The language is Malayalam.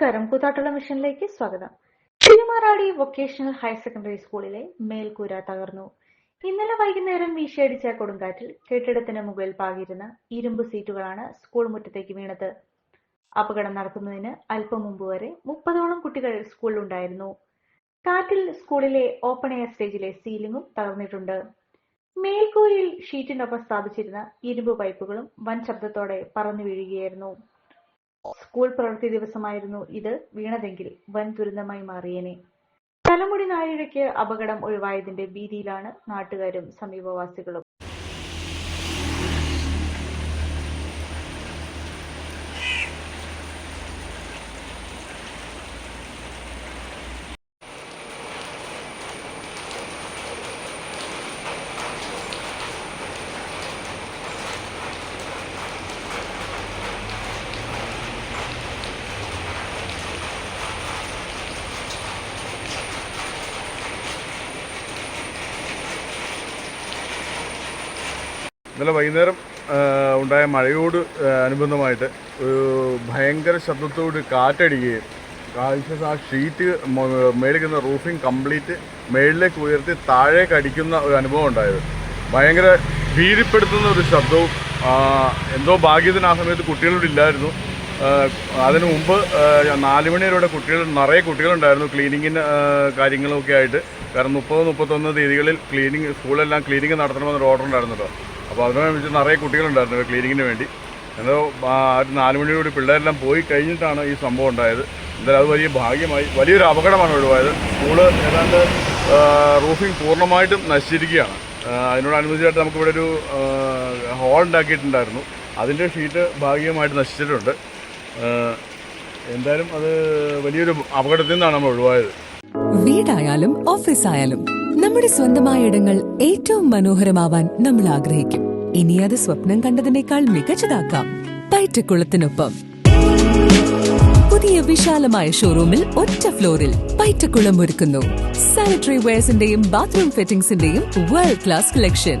നമസ്കാരം. കൂത്താട്ടുള്ള മിഷനിലേക്ക് സ്വാഗതം. തിരുമാറാടി വൊക്കേഷണൽ ഹയർ സെക്കൻഡറി സ്കൂളിലെ മേൽക്കൂര തകർന്നു. ഇന്നലെ വൈകുന്നേരം വീശിയടിച്ച കൊടുങ്കാറ്റിൽ കെട്ടിടത്തിന് മുകളിൽ പാകിയിരുന്ന ഇരുമ്പ് സീറ്റുകളാണ് സ്കൂൾ മുറ്റത്തേക്ക് വീണത്. അപകടം നടക്കുന്നതിന് അല്പം മുമ്പ് വരെ മുപ്പതോളം കുട്ടികൾ സ്കൂളിലുണ്ടായിരുന്നു. കാറ്റിൽ സ്കൂളിലെ ഓപ്പൺ എയർ സ്റ്റേജിലെ സീലിംഗും തകർന്നിട്ടുണ്ട്. മേൽക്കൂരയിൽ ഷീറ്റിനൊപ്പം സ്ഥാപിച്ചിരുന്ന ഇരുമ്പ് പൈപ്പുകളും വൻ ശബ്ദത്തോടെ പറന്നു വീഴുകയായിരുന്നു. സ്കൂൾ പ്രവൃത്തി ദിവസമായിരുന്നു ഇത് വീണതെങ്കിൽ വൻ ദുരന്തമായി മാറിയേനെ. തലമുടി നാഴികയ്ക്ക് അപകടം ഒഴിവായതിന്റെ ഭീതിയിലാണ് നാട്ടുകാരും സമീപവാസികളും. ഇന്നലെ വൈകുന്നേരം ഉണ്ടായ മഴയോട് അനുബന്ധമായിട്ട് ഒരു ഭയങ്കര ശബ്ദത്തോട് കാറ്റടിക്കുകയും കാഴ്ച ആ ഷീറ്റ് മേടിക്കുന്ന റൂഫിംഗ് കംപ്ലീറ്റ് മേളിലേക്ക് ഉയർത്തി താഴേക്ക് അടിക്കുന്ന ഒരു അനുഭവം ഉണ്ടായത്. ഭയങ്കര ഭീതിപ്പെടുത്തുന്ന ഒരു ശബ്ദവും എന്തോ ഭാഗ്യത്തിന് ആ സമയത്ത് കുട്ടികളോട് ഇല്ലായിരുന്നു. അതിനു മുമ്പ് നാല് മണിവരെ കുട്ടികൾ നിറയെ കുട്ടികളുണ്ടായിരുന്നു ക്ലീനിങ്ങിന് കാര്യങ്ങളൊക്കെ ആയിട്ട്. കാരണം മുപ്പത് മുപ്പത്തൊന്ന് തീയതികളിൽ ക്ലീനിങ് സ്കൂളെല്ലാം ക്ലീനിങ് നടത്തണമെന്നൊരു ഓർഡർ ഉണ്ടായിരുന്നല്ലോ അപ്പോൾ അതിനനുസരിച്ച് നിറയെ കുട്ടികളുണ്ടായിരുന്നു ക്ലീനിങ്ങിന് വേണ്ടി. എന്തോ ഒരു നാല് പിള്ളേരെല്ലാം പോയി കഴിഞ്ഞിട്ടാണ് ഈ സംഭവം ഉണ്ടായത്. എന്തായാലും അത് വലിയ ഭാഗ്യമായി വലിയൊരു അപകടമാണ് ഒഴിവായത് സ്കൂൾ ഏതാണ്ട് റൂഫിംഗ് പൂർണമായിട്ടും നശിച്ചിരിക്കുകയാണ്. അതിനോടനുബന്ധിച്ചായിട്ട് നമുക്കിവിടെ ഒരു ഹോൾ ഉണ്ടാക്കിയിട്ടുണ്ടായിരുന്നു. അതിന്റെ ഷീറ്റ് ഭാഗികമായിട്ട് നശിച്ചിട്ടുണ്ട്. എന്തായാലും അത് വലിയൊരു അപകടത്തിൽ നിന്നാണ് നമ്മൾ ഒഴിവായത്. വീടായാലും ഓഫീസായാലും നമ്മുടെ സ്വന്തമായ ഇടങ്ങൾ ഏറ്റവും മനോഹരമാവാൻ നമ്മൾ ആഗ്രഹിക്കും. ഇനി അത് സ്വപ്നം കണ്ടതിനേക്കാൾ മികച്ചതാക്കാം. പയറ്റക്കുളത്തിനൊപ്പം പുതിയ വിശാലമായ ഷോറൂമിൽ ഒറ്റ ഫ്ലോറിൽ പയറ്റക്കുളം ഒരുക്കുന്നു. സാനിറ്ററി വെയർസിന്റെയും ബാത്റൂം ഫിറ്റിംഗ്സിന്റെയും വേൾഡ് ക്ലാസ് കളക്ഷൻ